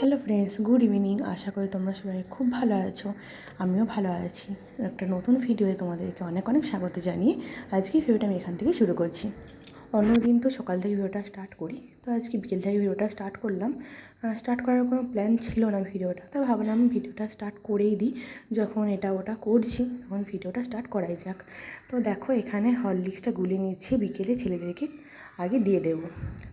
Hello friends good evening আশা করি তোমরা সবাই খুব ভালো আছো। আমিও ভালো আছি। একটা নতুন ভিডিওয়ে তোমাদেরকে অনেক অনেক স্বাগত জানিয়ে আজকে ভিডিওটা আমি এখান থেকে শুরু করছি। অন্যদিন তো সকাল থেকে ভিডিওটা স্টার্ট করি। তো আজকে বিকেল থেকে ভিডিওটা স্টার্ট করলাম। স্টার্ট করার কোনো প্ল্যান ছিল না ভিডিওটা তো ভাবলাম ভিডিওটা স্টার্ট করেই দিই। যখন এটা ওটা করছি, তখন ভিডিওটা স্টার্ট করাই যাক। তো দেখো, এখানে হরলিক্সটা গুলে নিচ্ছি। বিকেলে ছেলেদেরকে আগে দিয়ে দেবো।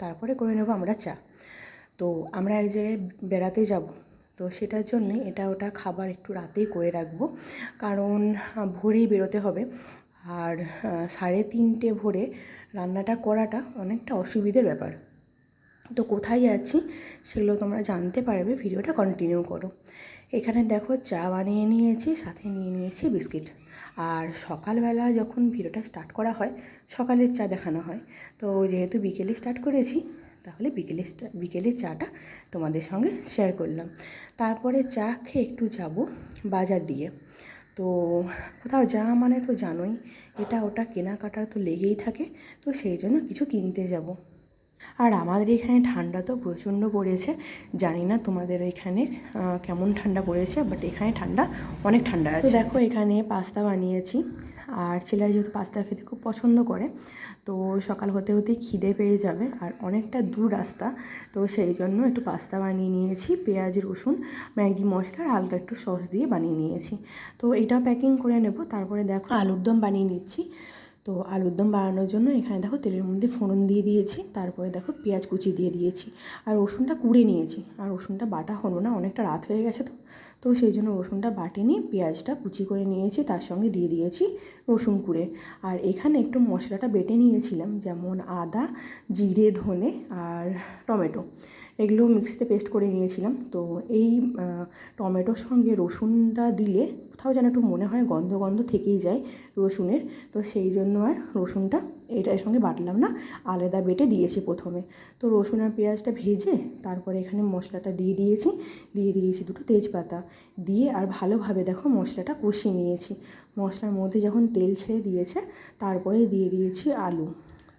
তারপরে করে নেব আমরা চা। তো আমরা এক জায়গায় বেড়াতে যাব, তো সেটার জন্যে এটা ওটা খাবার একটু রাতেই করে রাখব। কারণ ভোরেই বেরোতে হবে। আর সাড়ে তিনটে ভোরে রান্নাটা করাটা অনেকটা অসুবিধের ব্যাপার। তো কোথায় যাচ্ছি সেগুলো তোমরা জানতে পারবে, ভিডিওটা কন্টিনিউ করো। এখানে দেখো চা বানিয়ে নিয়েছি, সাথে নিয়ে নিয়েছি বিস্কিট। আর সকালবেলা যখন ভিডিওটা স্টার্ট করা হয়, সকালের চা দেখানো হয়। তো যেহেতু বিকেলে স্টার্ট করেছি তাহলে বিকেলে বিকেলে চাটা তোমাদের সঙ্গে শেয়ার করলাম। তারপরে চা খেয়ে একটু যাব বাজার দিয়ে তো কোথাও যাওয়া মানে তো জানোই এটা ওটা কেনাকাটা তো লেগেই থাকে তো সেই জন্য কিছু কিনতে যাব। আর আমাদের এখানে ঠান্ডা তো প্রচণ্ড পড়েছে জানি না তোমাদের এখানে কেমন ঠান্ডা পড়েছে বাট এখানে ঠান্ডা অনেক ঠান্ডা আছে। দেখো এখানে পাস্তা বানিয়েছি আর ছেলেরা যেহেতু পাস্তা খেতে খুব পছন্দ করে, তো সকাল হতে হতেই খিদে পেয়ে যাবে আর অনেকটা দূর রাস্তা। তো সেই জন্য একটু পাস্তা বানিয়ে নিয়েছি, পেঁয়াজ, রসুন, ম্যাগি, মশলা আর হালকা একটু সস দিয়ে বানিয়ে নিয়েছি। তো এটা প্যাকিং করে নেব, তারপরে দেখো আলুর দম বানিয়ে নিচ্ছি। তো আলুর দম বানানোর জন্য এখানে দেখো তেলের মধ্যে ফোড়ন দিয়ে দিয়েছি, তারপরে দেখো পেঁয়াজ কুচি দিয়ে দিয়েছি, আর রসুনটা কুড়ে নিয়েছি, আর রসুনটা বাটা হলো না, অনেকটা রাত হয়ে গেছে তো তো সেই জন্য রসুনটা বাটিনি পেঁয়াজটা কুচি করে নিয়েছি, তার সঙ্গে দিয়ে দিয়েছি রসুন কুড়ে, আর এখানে একটু মশলাটা বেটে নিয়েছিলাম, যেমন আদা, জিরে, ধনে, আর টমেটো এগুলো মিক্সিতে পেস্ট করে নিয়েছিলাম। তো এই টমেটোর সঙ্গে রসুনটা দিলে কোথাও যেন একটু মনে হয় গন্ধ গন্ধ থেকেই যায় রসুনের। তো সেই জন্য আর রসুনটা এটার সঙ্গে বাটলাম না, আলাদা বেটে দিয়েছি প্রথমে। তো রসুন আর পেঁয়াজটা ভেজে তারপরে এখানে মশলাটা দিয়ে দিয়েছি দিয়ে দিয়েছি দুটো তেজপাতা। দিয়ে আর ভালোভাবে দেখো মশলাটা কষিয়ে নিয়েছি। মশলার মধ্যে যখন তেল ছেড়ে দিয়েছে, তারপরে দিয়ে দিয়েছি আলু।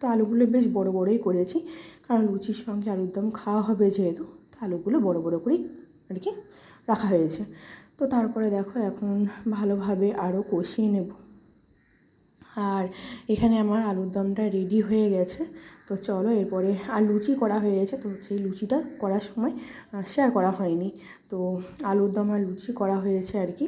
তো আলুগুলো বেশ বড় বড়ই করেছি। কারণ লুচির সঙ্গে আলুর দম খাওয়া হবে যেহেতু, তো আলুগুলো বড় বড় করেই আর কি রাখা হয়েছে। তো তারপরে দেখো এখন ভালোভাবে আরও কষিয়ে নেব। আর এখানে আমার আলুর দমটা রেডি হয়ে গেছে। তো চলো এরপরে, আর লুচি করা হয়ে গেছে, তো সেই লুচিটা করার সময় শেয়ার করা হয়নি। তো আলুর দম আর লুচি করা হয়েছে আর কি।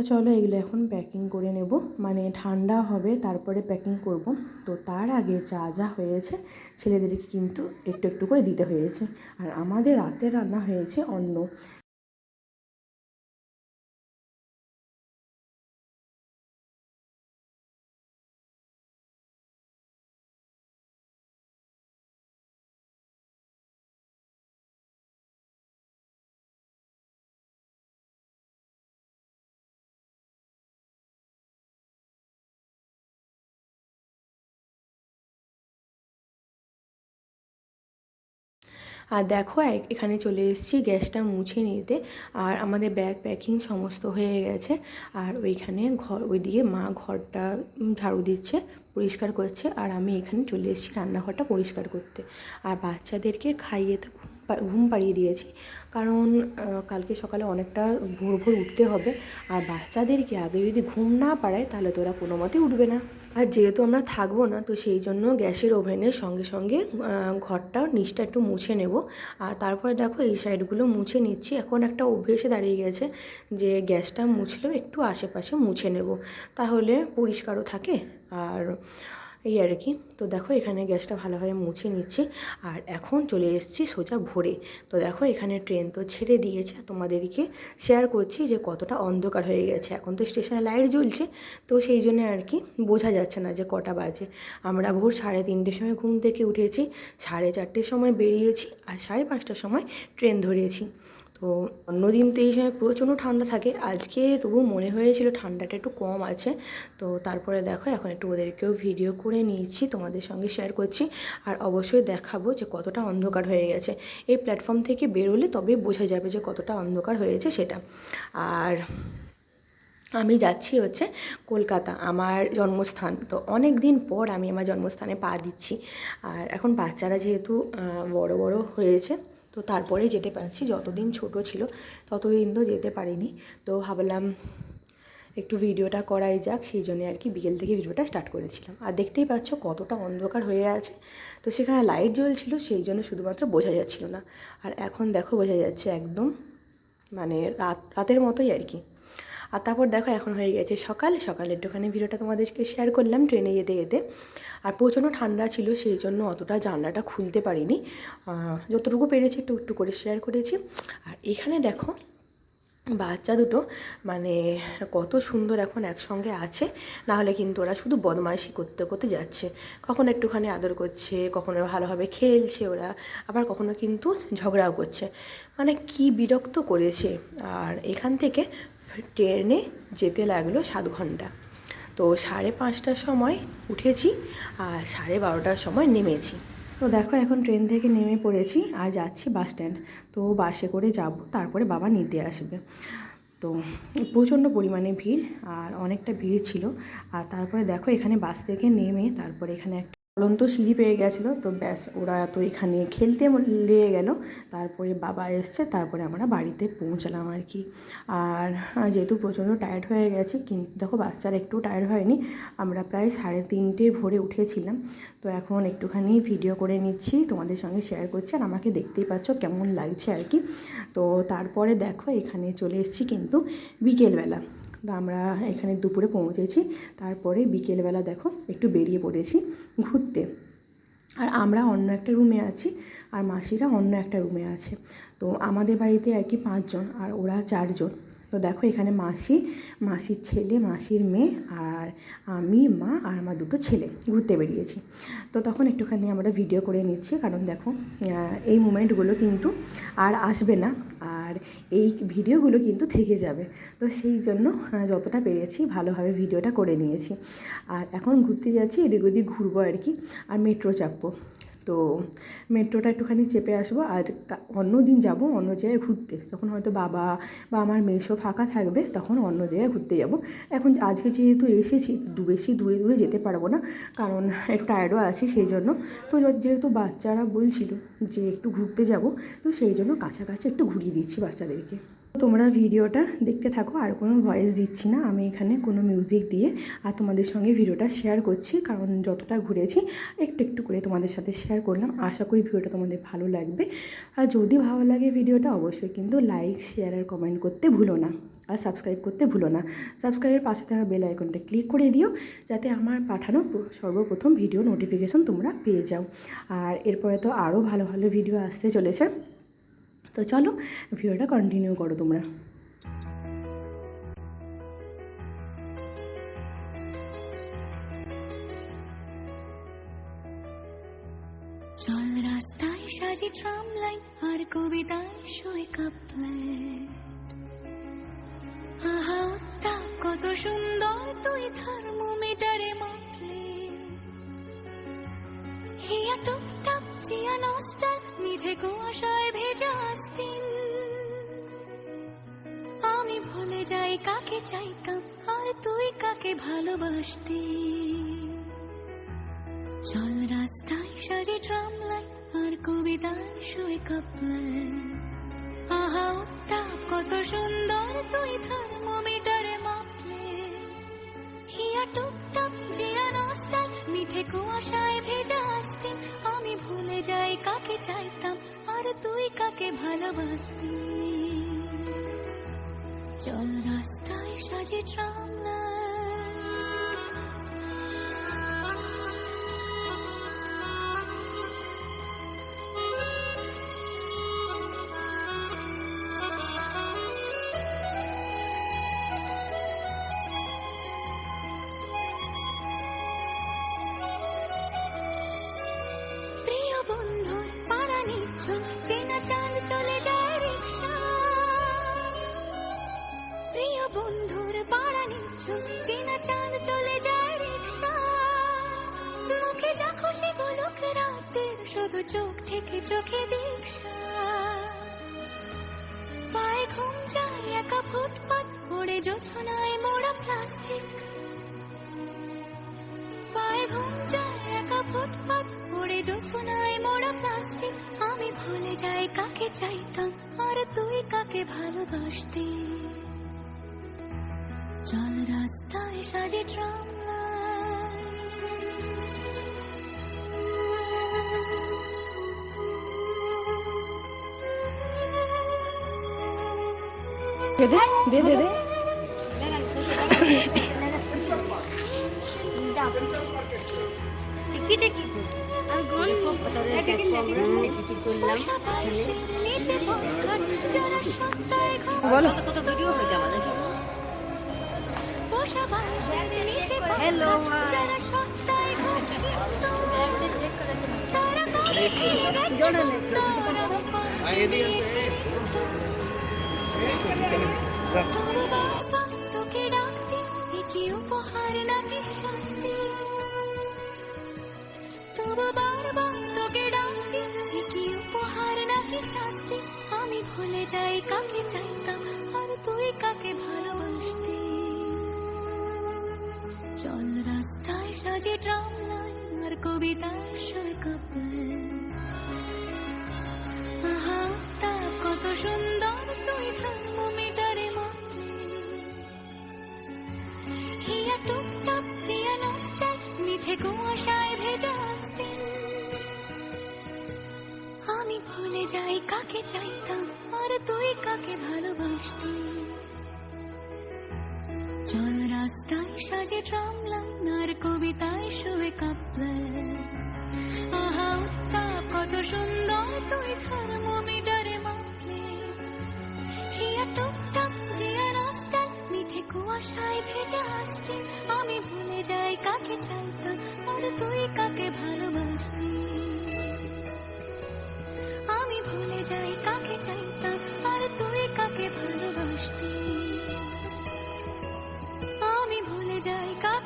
তো চলো এগুলো এখন প্যাকিং করে নেব। মানে ঠান্ডা হবে, তারপরে প্যাকিং করব। তো তার আগে যা যা হয়েছে, ছেলেদেরকে কিন্তু একটু একটু করে দিতে হয়েছে। আর আমাদের রাতে রান্না হয়েছে অন্ন। আর দেখো এখানে চলে এসেছি গ্যাসটা মুছে নিতে। আর আমাদের ব্যাগ প্যাকিং সমস্ত হয়ে গেছে। আর ওইখানে ঘর ওইদিকে মা ঘরটা ঝাড়ু দিচ্ছে, পরিষ্কার করছে। আর আমি এখানে চলে এসেছি রান্নাঘরটা পরিষ্কার করতে। আর বাচ্চাদেরকে খাইয়ে তো ঘুম পাড়িয়ে দিয়েছি। কারণ কালকে সকালে অনেকটা ভোর ভোর উঠতে হবে। আর বাচ্চাদেরকে আগে যদি ঘুম না পাড়ায়, তাহলে তো ওরা কোনো মতে উঠবে না। আর যেহেতু আমরা থাকব না, তো সেই জন্য গ্যাসের ওভেনের সঙ্গে সঙ্গে ঘরটা নিচটা একটু মুছে নেব। আর তারপরে দেখো এই সাইডগুলো মুছে নিচ্ছি। এখন একটা অভ্যেসে দাঁড়িয়ে গেছে যে গ্যাসটা মুছলেও একটু আশেপাশে মুছে নেব। তাহলে পরিষ্কারও থাকে আর এই আর কি। তো দেখো এখানে গ্যাসটা ভালোভাবে মুছে নিচ্ছি। আর এখন চলে এসেছি সোজা ভোরে। তো দেখো এখানে ট্রেন তো ছেড়ে দিয়েছে। তোমাদেরকে শেয়ার করছি যে কতটা অন্ধকার হয়ে গেছে। এখন তো স্টেশনে লাইট জ্বলছে। তো সেই জন্য আর কি বোঝা যাচ্ছে না যে কটা বাজে। আমরা ভোর সাড়ে তিনটের সময় ঘুম থেকে উঠেছি। সাড়ে চারটের সময় বেরিয়েছি। আর সাড়ে পাঁচটার সময় ট্রেন ধরেছি। তো অন্যদিন তো এই সময় প্রচণ্ড ঠান্ডা থাকে। আজকে তবু মনে হয়েছিল ঠান্ডাটা একটু কম আছে। তো তারপরে দেখো এখন একটু ওদেরকেও ভিডিও করে নিয়েছি, তোমাদের সঙ্গে শেয়ার করছি। আর অবশ্যই দেখাবো যে কতটা অন্ধকার হয়ে গেছে। এই প্ল্যাটফর্ম থেকে বেরোলে তবেই বোঝা যাবে যে কতটা অন্ধকার হয়েছে সেটা। আর আমি যাচ্ছি হচ্ছে কলকাতা, আমার জন্মস্থান। তো অনেক দিন পর আমি আমার জন্মস্থানে পা দিচ্ছি। আর এখন বাচ্চারা যেহেতু বড় বড় হয়েছে তো তারপরে যেতে পারছি, যতদিন ছোট ছিল ততদিন তো যেতে পারিনি। তো ভাবলাম একটু ভিডিওটা করাই যাক, সেই জন্য আর কি বিকেল থেকে ভিডিওটা স্টার্ট করেছিলাম। আর দেখতেই পাচ্ছ কতটা অন্ধকার হয়ে আছে। তো সেখানে লাইট জ্বলছিল, সেই জন্য শুধুমাত্র বোঝা যাচ্ছিল না। আর এখন দেখো বোঝা যাচ্ছে একদম মানে রাত, রাতের মতোই আর কি। আর তারপর দেখো এখন হয়ে গেছে সকাল। সকালের একটুখানি ভিডিওটা তোমাদেরকে শেয়ার করলাম ট্রেনে যেতে যেতে। আর প্রচণ্ড ঠান্ডা ছিল, সেই জন্য অতটা জানলাটা খুলতে পারিনি। যতটুকু পেরেছি একটু একটু করে শেয়ার করেছি। আর এখানে দেখো বাচ্চা দুটো মানে কত সুন্দর এখন একসঙ্গে আছে। নাহলে কিন্তু ওরা শুধু বদমাইশি করতে করতে যাচ্ছে। কখনো একটুখানি আদর করছে, কখনো ভালোভাবে খেলছে ওরা, আবার কখনো কিন্তু ঝগড়াও করছে। মানে কি বিরক্ত করেছে। আর এখান থেকে ট্রেনে যেতে লাগল সাত ঘণ্টা। তো সাড়ে পাঁচটার সময় উঠেছি আর সাড়ে বারোটার সময় নেমেছি। তো দেখো এখন ট্রেন থেকে নেমে পড়েছি আর যাচ্ছি বাস স্ট্যান্ড। তো বাসে করে যাব, তারপরে বাবা নিতে আসবে। তো প্রচণ্ড পরিমাণে ভিড় আর অনেকটা ভিড় ছিল। আর তারপরে দেখো এখানে বাস থেকে নেমে তারপরে এখানে একটা চলন্ত সিঁড়ি পেয়ে গেছিল। তো ব্যাস, ওরা তো এখানে খেলতে লেগে গেল। তারপরে বাবা এসছে, তারপরে আমরা বাড়িতে পৌঁছালাম আর কি। আর যেহেতু প্রচণ্ড টায়ার্ড হয়ে গেছে কিন্তু দেখো বাচ্চারা একটু টায়ার্ড হয়নি, আমরা প্রায় সাড়ে তিনটে ভোরে উঠেছিলাম। তো এখন একটুখানি ভিডিও করে নিচ্ছি, তোমাদের সঙ্গে শেয়ার করছি, আর আমাকে দেখতেই পাচ্ছ কেমন লাগছে আর কি। তো তারপরে দেখো, এখানে চলে এসেছি কিন্তু বিকেলবেলা। তো আমরা এখানে দুপুরে পৌঁছেছি। তারপরে বিকেলবেলা দেখো একটু বেরিয়ে পড়েছি ঘুরতে। আর আমরা অন্য একটা রুমে আছি, আর মাসিরা অন্য একটা রুমে আছে। তো আমাদের বাড়িতে আর কি পাঁচজন, আর ওরা চারজন। তো দেখো এখানে মাসি, মাসির ছেলে, মাসির মেয়ে আর আমি, মা আর আমার দুটো ছেলে ঘুরতে বেরিয়েছি। তো তখন একটুখানি আমরা ভিডিও করে নিচ্ছি কারণ দেখো এই মুমেন্টগুলো কিন্তু আর আসবে না আর এই ভিডিওগুলো কিন্তু থেকে যাবে। তো সেই জন্য যতটা পেরেছি ভালোভাবে ভিডিওটা করে নিয়েছি। আর এখন ঘুরতে যাচ্ছি এদিক ওদিক ঘুরবো আর কি। আর মেট্রো চাপবো। তো মেট্রোটা একটুখানি চেপে আসব আর অন্য দিন যাব, অন্য জায়গায় ঘুরতে। তখন হয়তো বাবা বা আমার মেসো ফাঁকা থাকবে, তখন অন্য জায়গায় ঘুরতে যাব। এখন আজকে যেহেতু এসেছি, দু, বেশি দূরে দূরে যেতে পারব না, কারণ একটু টায়ার্ডও আছি সেই জন্য। তো যেহেতু বাচ্চারা বলছিল যে একটু ঘুরতে যাব, তো সেই জন্য কাছাকাছি একটু ঘুরিয়ে দিচ্ছি বাচ্চাদেরকে। তোমরা ভিডিওটা দেখতে থাকো, আর কোনো ভয়েস দিচ্ছি না। আমি এখানে কোনো মিউজিক দিয়ে, আর তোমাদের সঙ্গে ভিডিওটা শেয়ার করছি, কারণ যতটা ঘুরেছি, একটু একটু করে তোমাদের সাথে শেয়ার করলাম। আশা করি ভিডিওটা তোমাদের ভালো লাগবে। আর যদি ভালো লাগে ভিডিওটা, অবশ্যই কিন্তু লাইক শেয়ার আর কমেন্ট করতে ভুলো না। আর সাবস্ক্রাইব করতে ভুলো না। সাবস্ক্রাইবের পাশে থাকা বেল আইকনটা ক্লিক করে দিও, যাতে আমার পাঠানো সর্বপ্রথম ভিডিও নোটিফিকেশন তোমরা পেয়ে যাও। আর এরপরে তো আরও ভালো ভালো ভিডিও আসতে চলেছে। তো চলো ভিডিওটা কন্টিনিউ করো তোমরা। চল রাস্তায় সাজি ট্রাম লাইন আর কবিতায় শুয়ে কাপলেট আহা কত সুন্দর তুই থার্মোমিটারে মাপলে। হিয়া চিয়া নস্টাল মিঠে কুয়াশায় ভেজা আস্তিন। আমি ভুলে যাই কাকে চাইতাম, আর তুই কাকে ভালোবাসতি? চল রাস্তায় সাজে ট্রাম লাইট, আর কবিতায় শুয়ে কাপলে আহা, উত্তাপ, কত সুন্দর তুই থার্মোমিটারে মাপলে। হিয়া টুকটাক, জিয়া মিঠে কুয়াশায় ভেজা আসতি, আমি ভুলে যাই কাকে চাইতাম, আর তুই কাকে ভালোবাসতি? চল রাস্তায় সাজে ট্রাম চলে যায় রিক্সা মুখে যা খুশি বলুক শুধু চোখ থেকে চোখে দীক্ষা পায়ে ঘুম যায় একা ফুটপাত পড়ে জোছনায় মোড়া প্লাস্টিক পায়ে ঘুম যায় একা ফুটপাত পড়ে জোছনায় মোড়া প্লাস্টিক আমি ভুলে যাই কাকে চাইতাম, আর তুই কাকে ভালোবাসতি? চল রাস্তায় সাজে ট্রাম দে দে দে দে টিকিটে কি আমি টিকিট করলাম বলো কত ভিডিও হয়েছে আমাদের কবে কি উপহার নাকি শাস্তি? কি উপহার? আমি ভুলে যাই কাকে চাইতাম আর তুই কাকে ভালোবাসতি চল রাস্তায় সাজে ট্রাম লাইন আর কবিতার সৈকত। আহা, তা কত সুন্দর তুই থার্মোমিটারে মাপলে। হিয়া টুকটাক জিয়া নস্টাল মিঠে কুয়াশায় ভেজা আসতে। আমি ভুলে যাই, কাকে চাইতাম আর তুই কাকে ভালোবাসতি? রাস্তায় সাজে ট্রাম আর কবিতায় শুয়ে কাঁপলে। আহা উত্তাপ কত সুন্দর তুই থার্মোমিটারে মাপলে। হিয়া টুকটাক জিয়া নস্টাল মিঠে কুয়াশায় ভেজা আসতে আমি ভুলে যাই কাকে চাইতাম আর তুই কাকে ভালোবাসতি আমি ভুলে যাই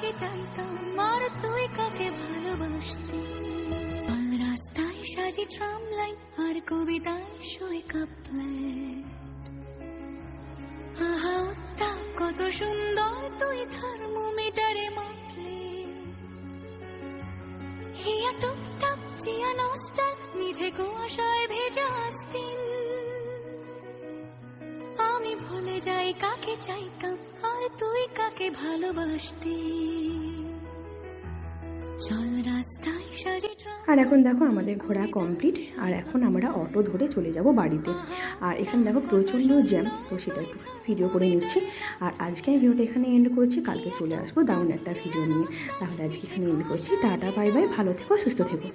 কাকে চাইতাম আর তুই কাকে ভালোবাসতি? রাস্তায় সাজি ট্রাম লাইন আর কবিতায় শুয়ে কাপলেট কত সুন্দর তুই থার্মোমিটারে মাপলে। হিয়া টুকটাক জিয়া নস্টাল মিঠে কুয়াশায় ভেজা আসতিন আমি ভুলে যাই, কাকে চাইতাম, আর তুই কাকে ভালোবাসতি? আর এখন দেখো আমাদের ঘোরা কমপ্লিট আর এখন আমরা অটো ধরে চলে যাব বাড়িতে। আর এখানে দেখো প্রচণ্ড জ্যাম তো সেটা একটু ভিডিও করে নিচ্ছি। আর আজকে আমি ভিডিওটা এখানে এন্ড করছি, কালকে চলে আসব দারুণ একটা ভিডিও নিয়ে। তাহলে আজকে এখানে এন্ড করছি। টাটা বাই বাই ভালো থেকো, সুস্থ থেকো।